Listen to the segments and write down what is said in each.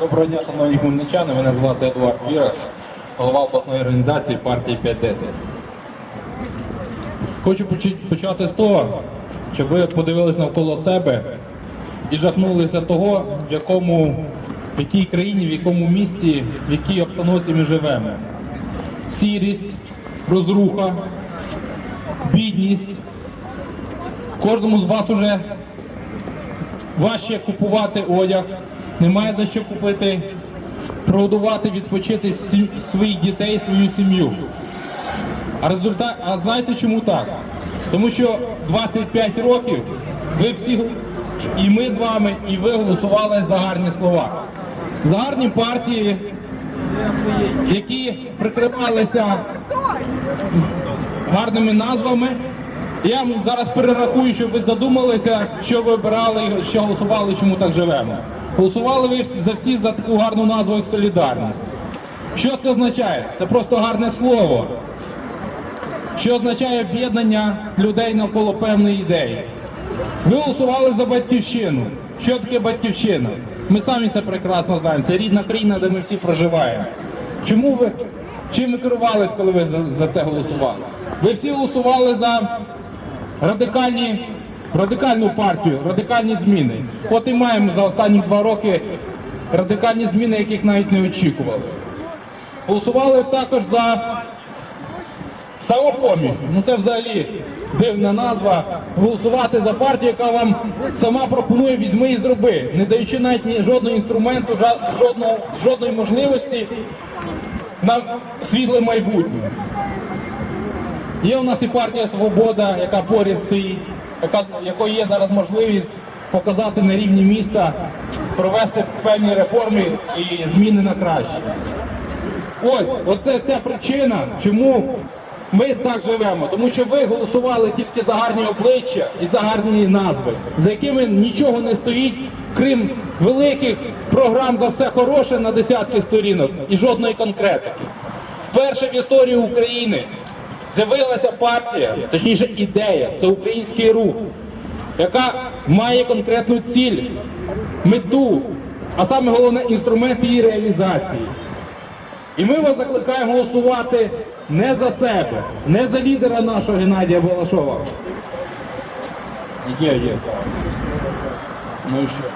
Доброго дня, шановні хмельничани. Мене звати Едуард Віра, голова обласної організації партії 510. Хочу почати з того, щоб ви подивились навколо себе і жахнулися того, в якому в якій країні, в якому місті, в якій обстановці ми живемо. Сірість, розруха, бідність. Кожному з вас уже важче купувати одяг, немає за що купити, прогодувати, відпочити своїх дітей, свою сім'ю. А результат, а знаєте чому так? Тому що 25 років ви всі, і ми з вами, і ви голосували за гарні слова. За гарні партії, які прикривалися гарними назвами. Я вам зараз перерахую, щоб ви задумалися, що ви обирали, що голосували, чому так живемо. Голосували ви за всі за таку гарну назву, як солідарність. Що це означає? Це просто гарне слово. Що означає об'єднання людей навколо певної ідеї. Ви голосували за батьківщину. Що таке батьківщина? Ми самі це прекрасно знаємо. Це рідна країна, де ми всі проживаємо. Чому ви чим ви керувались, коли ви за це голосували? Ви всі голосували за радикальні, радикальну партію, радикальні зміни. От і маємо за останні два роки радикальні зміни, яких навіть не очікували. Голосували також за самопоміч. Ну це взагалі дивна назва. Голосувати за партію, яка вам сама пропонує візьми і зроби, не даючи навіть жодного інструменту, жодного, жодної можливості на світле майбутнє. Є у нас і партія Свобода, яка поряд стоїть, якої є зараз можливість показати на рівні міста, провести певні реформи і зміни на краще. Ось, оце вся причина, чому ми так живемо. Тому що ви голосували тільки за гарні обличчя і за гарні назви, за якими нічого не стоїть, крім великих програм за все хороше на десятки сторінок і жодної конкретики. Вперше в історії України з'явилася партія, точніше ідея, всеукраїнський рух, яка має конкретну ціль, мету, а саме головне інструмент її реалізації. І ми вас закликаємо голосувати не за себе, не за лідера нашого Геннадія Балашова. Є, є. Ну і що?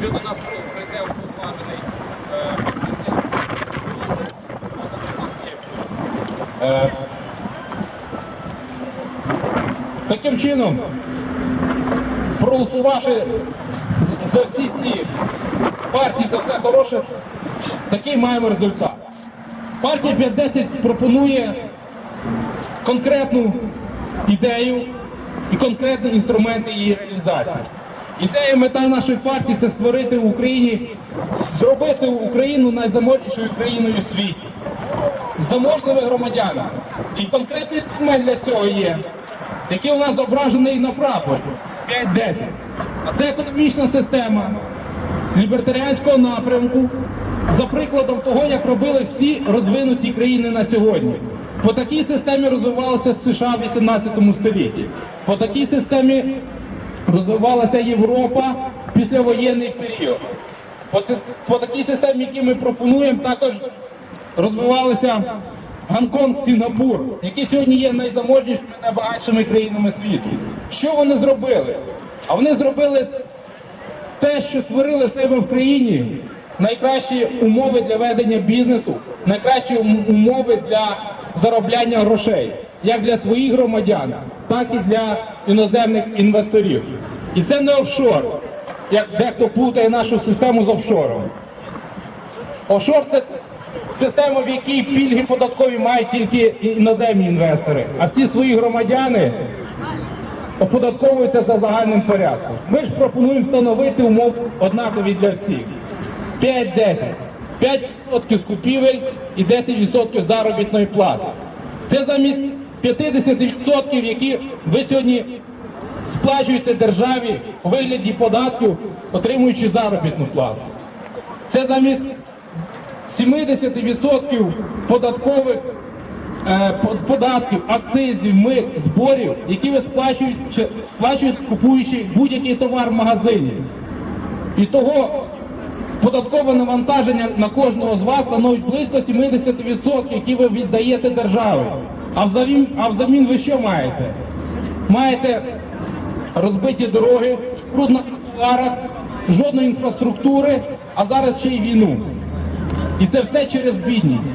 Що до нас прийде уповноважений е, Таким чином, проголосувавши за всі ці партії, за все хороше, такий маємо результат. Партія 510 пропонує конкретну ідею і конкретні інструменти її реалізації. Ідея мета нашої партії це створити в Україні, зробити Україну найзаможнішою країною у світі, заможними громадянами. І конкретний інструмент для цього є, який у нас зображений на прапорі 5-10. А це економічна система лібертаріанського напрямку, за прикладом того, як робили всі розвинуті країни на сьогодні. По такій системі розвивалося США в 18 столітті. По такій системі розвивалася Європа післявоєнний період. По, по такій системі, які ми пропонуємо, також розвивалися Гонконг, Сінгапур, які сьогодні є найзаможнішими, найбагатшими країнами світу. Що вони зробили? А вони зробили те, що створили себе в країні найкращі умови для ведення бізнесу, найкращі умови для заробляння грошей, як для своїх громадян, так і для іноземних інвесторів. І це не офшор, як дехто плутає нашу систему з офшором. Офшор це система, в якій пільги податкові мають тільки іноземні інвестори, а всі свої громадяни оподатковуються за загальним порядком. Ми ж пропонуємо встановити умови однакові для всіх. 5-10. 5% з купівель і 10% заробітної плати. Це замість 50%, які ви сьогодні сплачуєте державі у вигляді податків, отримуючи заробітну плату. Це замість 70% податкових е, податків, акцизів, мит, зборів, які ви сплачують, сплачують купуючи будь-який товар в магазині. І того податкове навантаження на кожного з вас становить близько 70%, які ви віддаєте державі. А взамін, а взамін ви що маєте? Маєте розбиті дороги, на тротуарах, жодної інфраструктури, а зараз ще й війну. І це все через бідність.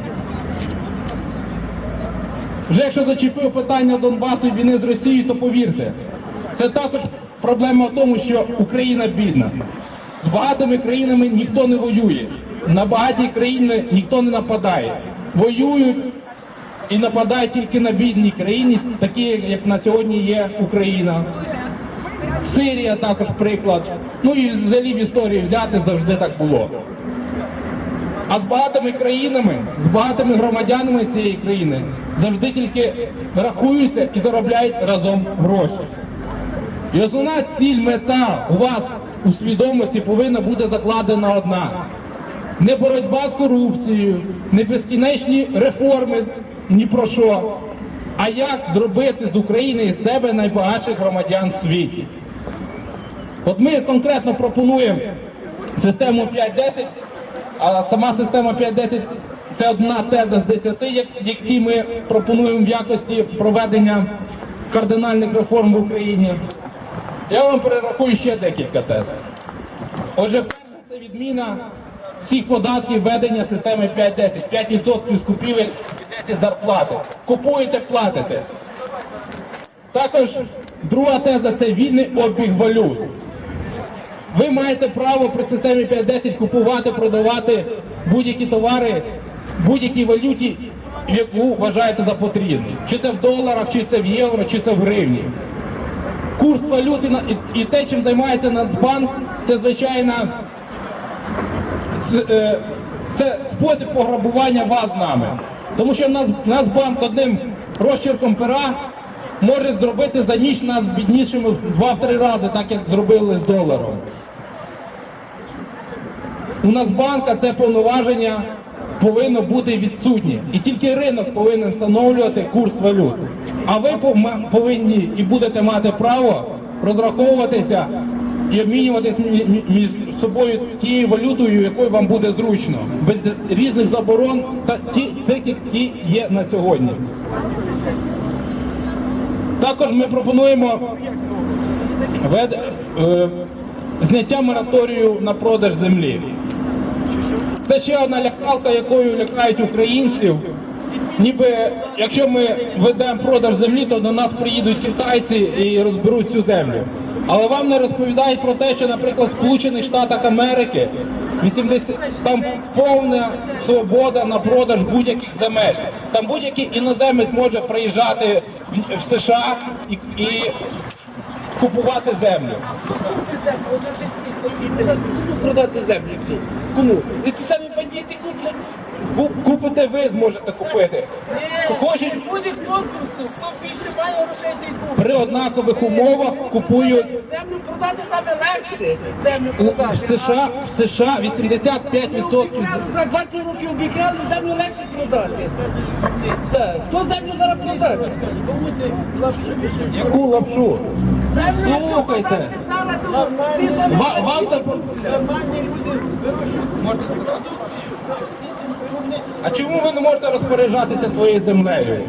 Вже якщо зачепив питання Донбасу і війни з Росією, то повірте, це також проблема в тому, що Україна бідна. З багатими країнами ніхто не воює. На багаті країни ніхто не нападає. Воюють і нападають тільки на бідні країни, такі як на сьогодні є Україна. Сирія також приклад. Ну і взагалі в історії взяти завжди так було. А з багатими країнами, з багатими громадянами цієї країни завжди тільки рахуються і заробляють разом гроші. І основна ціль, мета у вас у свідомості повинна бути закладена одна. Не боротьба з корупцією, не безкінечні реформи ні про що, а як зробити з України і себе найбагатших громадян в світі. От ми конкретно пропонуємо систему 5-10, а сама система 5-10 це одна теза з 10, які ми пропонуємо в якості проведення кардинальних реформ в Україні. Я вам перерахую ще декілька тез. Отже, перше це відміна всіх податків введення системи 5-10. 5% з купівель і 10 зарплати. Купуєте, платите. Також друга теза це вільний обіг валют. Ви маєте право при системі 5-10 купувати, продавати будь-які товари, будь-якій валюті, яку вважаєте за потрібну. Чи це в доларах, чи це в євро, чи це в гривні. Курс валюти і, те, чим займається Нацбанк, це звичайно це, це спосіб пограбування вас з нами. Тому що Нац, Нацбанк одним розчерком пера може зробити за ніч нас біднішими в 2-3 рази, так як зробили з доларом. У Нацбанка це повноваження повинно бути відсутнє. І тільки ринок повинен встановлювати курс валют. А ви повинні і будете мати право розраховуватися і обмінюватися мі- мі- між собою тією валютою, якою вам буде зручно, без різних заборон та ті, які є на сьогодні. Також ми пропонуємо вед- е, зняття мораторію на продаж землі. Це ще одна лякалка, якою лякають українців. Ніби якщо ми ведемо продаж землі, то до нас приїдуть китайці і розберуть цю землю. Але вам не розповідають про те, що, наприклад, в Сполучених Штатах Америки 80, там повна свобода на продаж будь-яких земель. Там будь-який іноземець може приїжджати в- США і, і купувати землю. продати землю. Кому? Ті самі бандити куплять. Ку- Купите ви зможете купити. Хочуть Буде конкурсу, хто більше має грошей, той купить. при однакових умовах купують Землю продати саме легше. Землю у, в. США в США 85% Обікрали, За 20 років обікрали, землю легше продати. Хто землю зараз продати? яку лапшу. Слухайте. продати Вам це нормальні люди беруть. А чому ви не можете розпоряджатися своєю землею?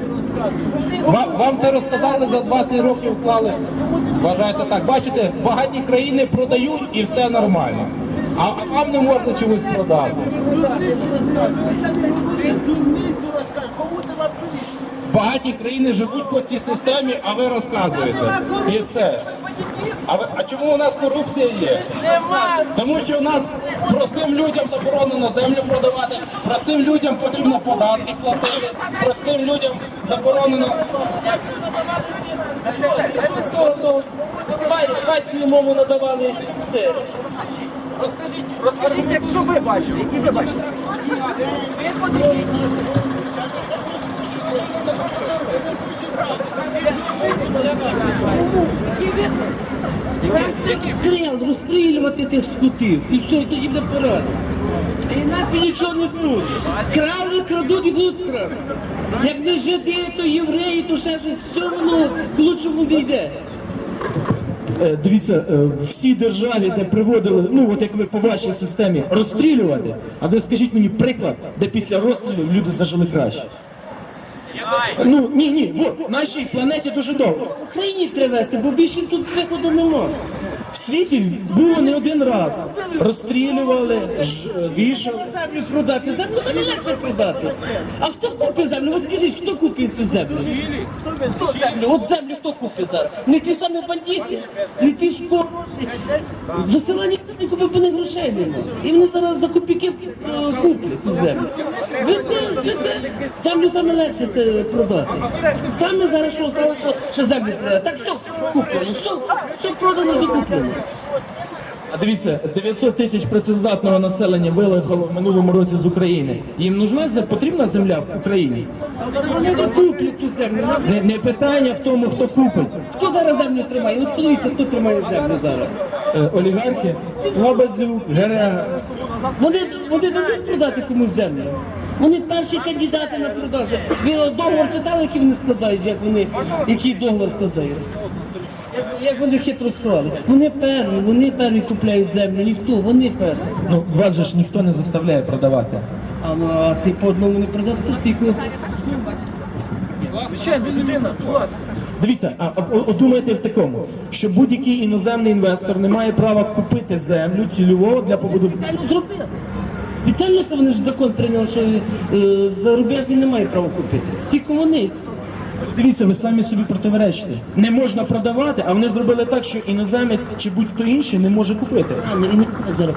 Ва- Вам це розказали за 20 років вклали. Вважаєте так? Бачите, багаті країни продають і все нормально. А вам не можна чомусь продати. Багаті країни живуть по цій системі, а ви розказуєте. І все. А, ви- а чому у нас корупція є? Нема. Тому що у нас простим людям заборонено землю продавати, простим людям потрібно податки платити, простим людям заборонено. Хай мову надавали. Це. Розкажіть, якщо ви бачите, які ви бачите? Стріл, розстрілювати тих скотів. І все, і тоді буде порядок. Іначе нічого не буде. Крали, крадуть і будуть красти. Як не жиди, то євреї, то ще щось, все воно к лучшому не. Е, Дивіться, е, в всій державі, де приводили, ну от як ви по вашій системі, розстрілювати, а ви скажіть мені приклад, де після розстрілів люди зажили краще. Ну ні, ні, от, нашій планеті дуже довго. Україні треба вести, бо більше тут виходу нема. В світі було не один раз. Розстрілювали, ж, вішали. Землю продати, землю там легше продати. А хто купить землю? Ви скажіть, хто купить цю землю? Хто землю? От землю хто купить зараз? Не ті самі бандити, не ті ж хороші. До села не купив, бо не грошей нема. І вони зараз за копійки е, куплять цю землю. Ви це, все це, землю саме легше це продати. Саме зараз що сталося, що землю продати. Так все куплено, все, все продано, закуплено. А дивіться, 900 тисяч працездатного населення виїхало в минулому році з України. Їм нужна зем- потрібна земля в Україні. Вони не куплять ту землю. Не, не питання в тому, хто купить. Хто зараз землю тримає? От подивіться, хто тримає землю зараз. Е, олігархи, Лабазюк, Герега. Вони, вони дадуть продати комусь землю. Вони перші кандидати на продаж. Ви договор читали, який вони складають, як вони, який договор складають? Як, вони хитро склали? Вони перві, вони перві купляють землю, ніхто, вони перві. Ну, вас же ж ніхто не заставляє продавати. А, ну, а ти по одному не продасиш, ти коли- Дивіться, а, а думайте в такому, що будь-який іноземний інвестор не має права купити землю цільового для побудови. зробили. Спеціально вони ж закон прийняли, що е, зарубіжні не мають права купити. Тільки вони. Дивіться, ви самі собі противоречите. Не можна продавати, а вони зробили так, що іноземець чи будь-хто інший не може купити. Анна, і не зараз.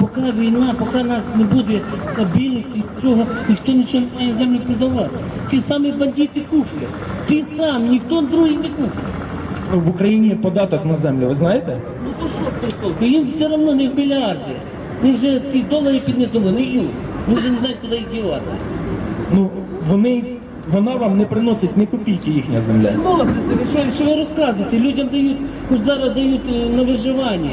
Поки війна, поки нас не буде стабільності, чого, ніхто нічого не має землю продавати. Ті самі бандити куплять. Ти сам, ніхто другий не купить. Ну, В Україні податок на землю, ви знаєте? Ну то що прикол? Їм все одно не в мільярди. Вони вже ці долари піднесуть, вони їм. Вони вже не знають, куди їх дівати. Ну вони вона вам не приносить ні копійки їхня земля. Носите, ви що, що ви розказуєте? Людям дають, хоч зараз дають е, на виживання.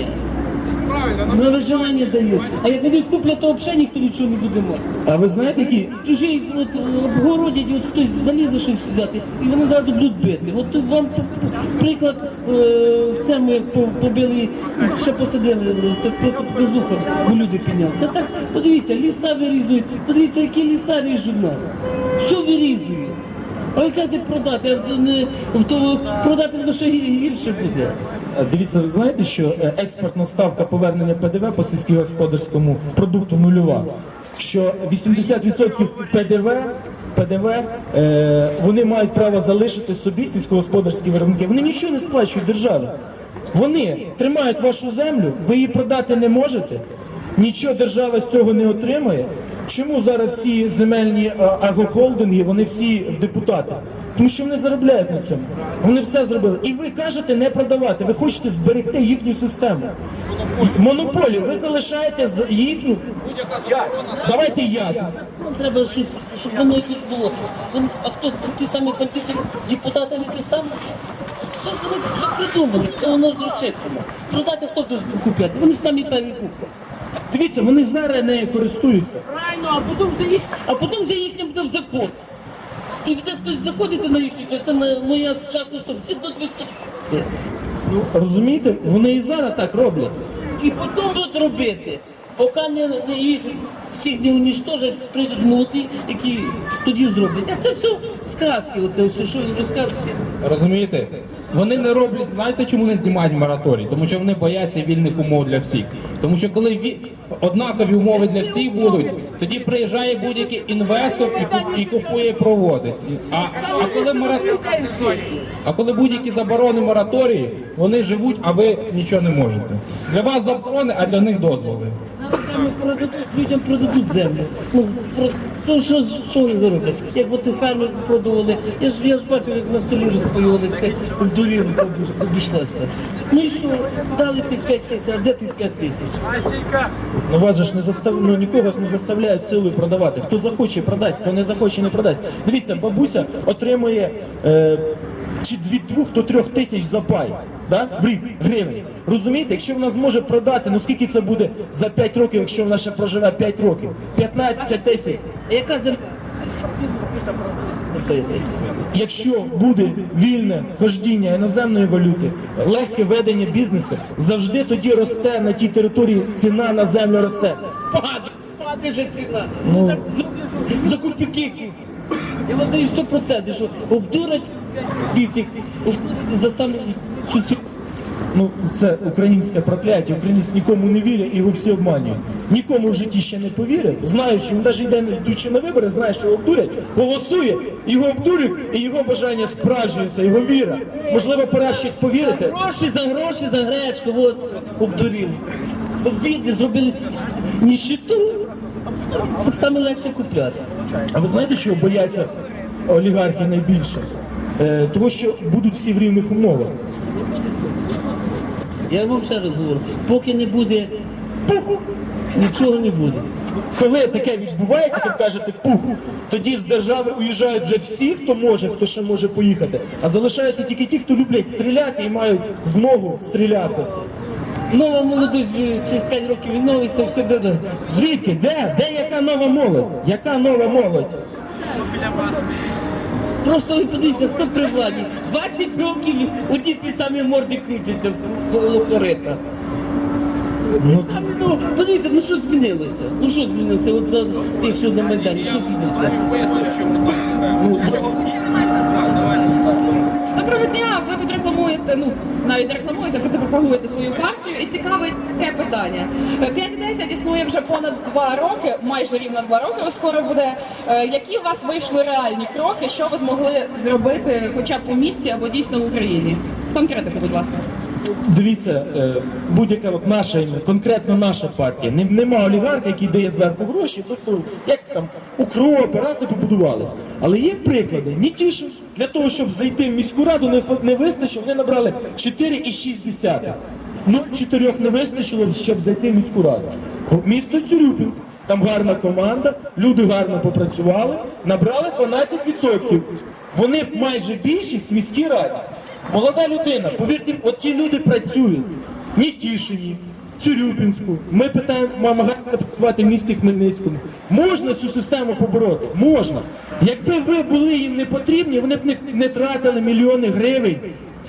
На виживання дають. А як вони куплять, то взагалі ніхто нічого не буде мати. А ви знаєте, які Чужі от, обгородять, от хтось залізе щось взяти, і вони зразу будуть бити. От тут вам приклад е, в цьому побили, ще посадили, це показуха, бо люди підняли. Це так, подивіться, ліса вирізують, подивіться, які ліса ріжуть нас. Все вирізують. А ви кажете продати, не, то продати воно ще гірше буде. Е, Дивіться, ви знаєте, що е, експортна ставка повернення ПДВ по сільськогосподарському продукту нульова. Що 80% ПДВ, ПДВ е, вони мають право залишити собі сільськогосподарські виробники. Вони нічого не сплачують державі. Вони тримають вашу землю, ви її продати не можете. Нічого держава з цього не отримує. Чому зараз всі земельні агрохолдинги, вони всі в депутати? Тому що вони заробляють на цьому. Вони все зробили. І ви кажете не продавати. Ви хочете зберегти їхню систему. Монополію. Ви залишаєте з- їхню. Давайте я. Треба, щоб, щоб воно якось було. Вони- а хто ті самі бандити, депутати не ті самі? Що ж вони придумали? Це воно ж. Продати хто буде купляти? Вони самі перві куплять. Дивіться, вони зараз нею користуються. Правильно, а потім вже їх, а потім вже їхнім буде закон. І де хтось заходите на їхню, це не моя собственність, до 200. Ну, розумієте, вони і зараз так роблять. І потім будуть робити, поки не, не їх всіх не уніштожать, прийдуть молоді, які тоді зроблять. А це все сказки, оце все, що розказують. Розумієте? Вони не роблять, знаєте, чому не знімають мораторій? Тому що вони бояться вільних умов для всіх. Тому що коли ві- однакові умови для всіх будуть, тоді приїжджає будь-який інвестор і, і купує і проводить. А, а коли мора... а коли будь-які заборони мораторії, вони живуть, а ви нічого не можете. Для вас заборони, а для них дозволи. Продадуть, людям продадуть землю. Ну, про- що, що вони зароблять? Як от фермер продавали, я ж, я ж бачив, як на столі розпаювали, це в дорівну обійшлося. Ну і що, дали ти 5 тисяч, а де ти 5 тисяч? Ну вас ж не застав... ну, нікого ж не заставляють силою продавати. Хто захоче, продасть, хто не захоче, не продасть. Дивіться, бабуся отримує е, чи від двох до трьох тисяч за пай. Да? В рік гривень. Розумієте, якщо вона зможе продати, ну скільки це буде за 5 років, якщо вона ще проживе 5 років? 15 тисяч. Яка? Якщо буде вільне хождіння іноземної валюти, легке ведення бізнесу, завжди тоді росте на тій території ціна на землю росте. Падає, падає же ціна. Ну, зроблять за копійки. Я вам даю 100%, що обдурять бітих, за саме що цю Ну, це українське прокляття. Українець нікому не вірять і його всі обманюють. Нікому в житті ще не повірив, знаючи, він навіть йде йдучи на вибори, знає, що його обдурять, голосує, його обдурюють, і його бажання справджується, його віра. Можливо, пора в щось повірити. гроші за гроші за гречку, от обдурили. Обідні зробили ніщиту. Це саме легше купляти. А ви знаєте, що бояться олігархи найбільше? Е, того, що будуть всі в рівних умовах. Я вам ще раз говорю, поки не буде пуху, нічого не буде. Коли таке відбувається, як кажете, пух, тоді з держави уїжджають вже всі, хто може, хто ще може поїхати, а залишаються тільки ті, хто люблять стріляти і мають змогу стріляти. Нова молодість е, через 5 років відновиться, все де. Звідки? Де? Де яка нова молодь? Яка нова молодь? Просто ви подивіться, хто при владі. 20 років одні ті самі морди крутяться коло корита. Ну, Ну, подивіться, ну що змінилося? Ну що змінилося? От за тих, що на Майдані, що змінилося? Доброго дня, ви тут рекламуєте, ну навіть рекламуєте, просто пропагуєте свою партію. І цікаве таке питання. 5.10 існує вже понад два роки, майже рівно два роки. Ось скоро буде. Е, Які у вас вийшли реальні кроки, що ви змогли зробити, хоча б у місті або дійсно в Україні? Конкретики, будь ласка. Дивіться, е, будь-яка наша, конкретно наша партія. Нема олігарха, який дає зверху гроші, просто як там укропи, рази побудувались. Але є приклади. Нітішин для того, щоб зайти в міську раду, не вистачило, вони набрали 4,6. Ну, чотирьох не вистачило, щоб зайти в міську раду. Місто Цюрюпінськ, там гарна команда, люди гарно попрацювали, набрали 12%. Вони майже більшість в міській раді. Молода людина, повірте, от ті люди працюють. В Нітішині, в Цюрюпінську. Ми питаємо, намагаємося працювати в місті Хмельницькому. Можна цю систему побороти? Можна. Якби ви були їм не потрібні, вони б не, не тратили мільйони гривень,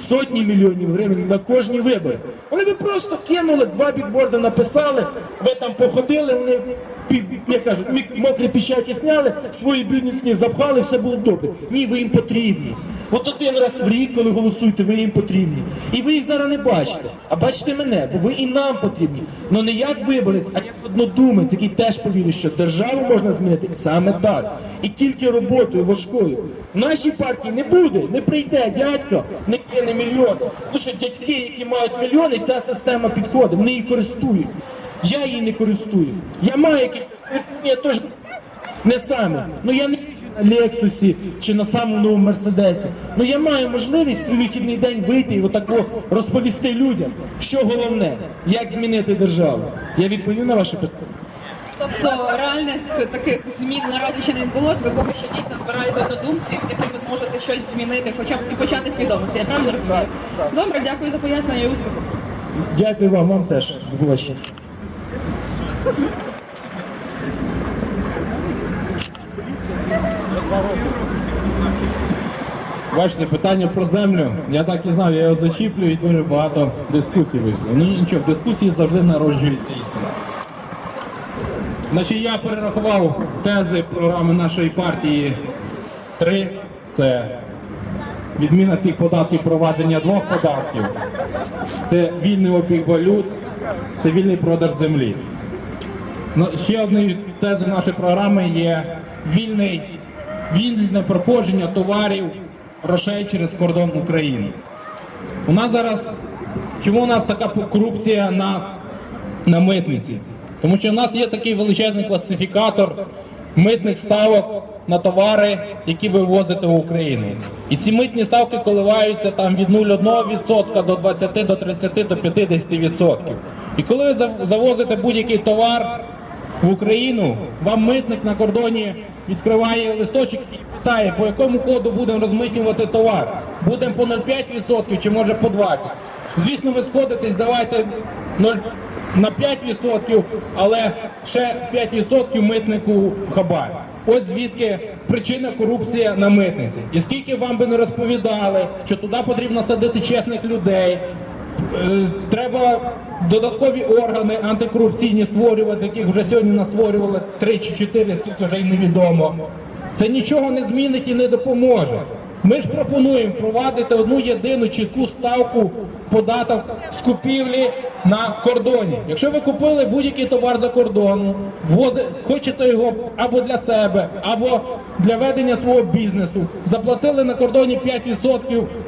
сотні мільйонів гривень на кожні вибори. Вони б просто кинули, два бікборди написали, ви там походили, вони як кажуть, мокрі піщаки сняли, свої бюлетні запхали, все було добре. Ні, ви їм потрібні. От один раз в рік, коли голосуєте, ви їм потрібні. І ви їх зараз не бачите. А бачите мене, бо ви і нам потрібні. Ну не як виборець, а як однодумець, який теж повірить, що державу можна змінити саме так. І тільки роботою важкою. В нашій партії не буде, не прийде дядько, не кине мільйон. Ну що дядьки, які мають мільйони, ця система підходить, вони її користують. Я її не користую. Я маю якісь я теж не саме. Ну я не Лексусі чи на самому новому Мерседесі. Ну я маю можливість свій вихідний день вийти і отако розповісти людям, що головне, як змінити державу. Я відповів на ваше питання. Тобто реальних таких змін наразі ще не відбулося. Ви поки що дійсно збираєте однодумців, з якими зможете щось змінити, хоча б і почати свідомості. Я правильно розумію? Добре, дякую за пояснення і успіху. Дякую вам, вам теж. До побачення. Бачите, питання про землю. Я так і знав, я його зачіплю і дуже багато дискусій вийшло. Ну нічого, в дискусії завжди народжується істина. Значить, я перерахував тези програми нашої партії. Три це відміна всіх податків, провадження двох податків. Це вільний обіг валют, це вільний продаж землі. Ну, ще однією тези нашої програми є вільний, вільне проходження товарів, грошей через кордон України. У нас зараз, чому у нас така корупція на, на митниці? Тому що у нас є такий величезний класифікатор митних ставок на товари, які ви ввозите в Україну. І ці митні ставки коливаються там від 0,1% до 20, до 30, до 50%. І коли ви завозите будь-який товар в Україну, вам митник на кордоні відкриває листочок і питає, по якому коду будемо розмитнювати товар. Будемо по 0,5% чи може по 20%. Звісно, ви сходитесь, давайте 0 на 5%, але ще 5% митнику хабар. Ось звідки причина корупція на митниці. І скільки вам би не розповідали, що туди потрібно садити чесних людей, треба додаткові органи антикорупційні створювати, яких вже сьогодні настворювали 3 чи 4, скільки вже й невідомо. Це нічого не змінить і не допоможе. Ми ж пропонуємо провадити одну єдину чітку ставку податок з купівлі на кордоні. Якщо ви купили будь-який товар за кордону, ввози- хочете його або для себе, або для ведення свого бізнесу, заплатили на кордоні 5% з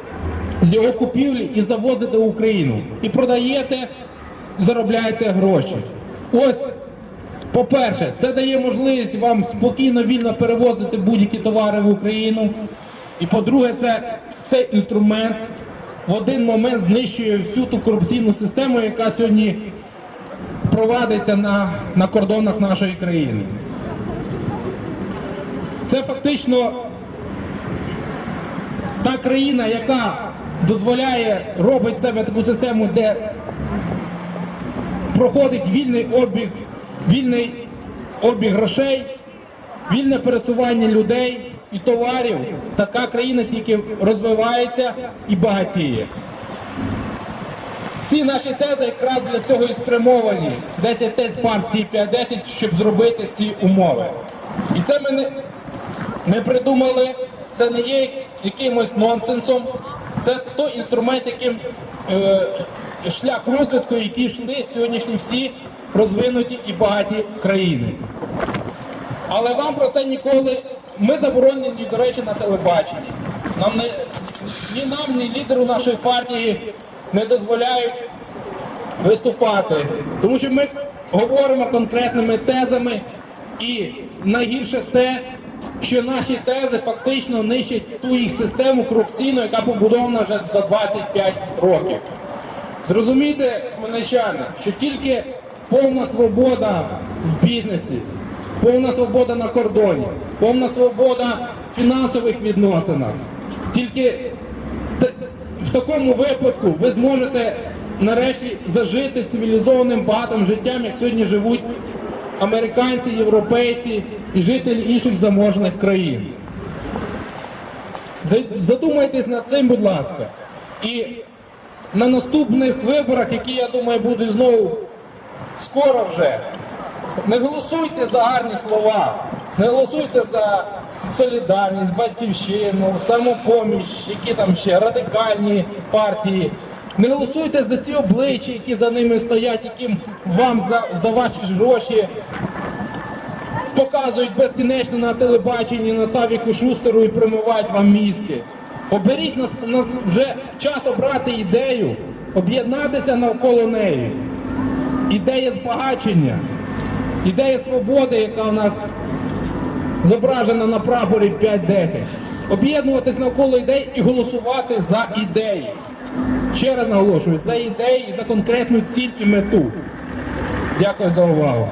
його купівлі і завозите в Україну. І продаєте, заробляєте гроші. Ось по-перше, це дає можливість вам спокійно, вільно перевозити будь-які товари в Україну. І по-друге, це цей інструмент в один момент знищує всю ту корупційну систему, яка сьогодні провадиться на, на кордонах нашої країни. Це фактично та країна, яка дозволяє, робить себе таку систему, де проходить вільний обіг, вільний обіг грошей, вільне пересування людей і товарів. Така країна тільки розвивається і багатіє. Ці наші тези якраз для цього і спрямовані 10 тез партії 5-10, щоб зробити ці умови. І це ми не, ми придумали, це не є якимось нонсенсом, це той інструмент, яким е, шлях розвитку, який йшли сьогоднішні всі розвинуті і багаті країни. Але вам про це ніколи. Ми заборонені, до речі, на телебаченні. Нам не ні нам, ні лідеру нашої партії не дозволяють виступати. Тому що ми говоримо конкретними тезами, і найгірше те, що наші тези фактично нищать ту їх систему корупційну, яка побудована вже за 25 років. Зрозумійте, хмельничани, що тільки повна свобода в бізнесі, повна свобода на кордоні, повна свобода в фінансових відносинах. Тільки в такому випадку ви зможете нарешті зажити цивілізованим багатим життям, як сьогодні живуть американці, європейці і жителі інших заможних країн. Задумайтесь над цим, будь ласка. І на наступних виборах, які я думаю будуть знову скоро вже, не голосуйте за гарні слова, не голосуйте за солідарність, батьківщину, самопоміч, які там ще радикальні партії. Не голосуйте за ці обличчя, які за ними стоять, яким вам за, за ваші гроші показують безкінечно на телебаченні, на Савіку Шустеру і промивають вам мізки. Оберіть нас, нас вже час обрати ідею, об'єднатися навколо неї. Ідея збагачення, ідея свободи, яка у нас зображена на прапорі 5-10. Об'єднуватись навколо ідей і голосувати за ідеї. Ще раз наголошую, за ідеї і за конкретну ціль і мету. Дякую за увагу.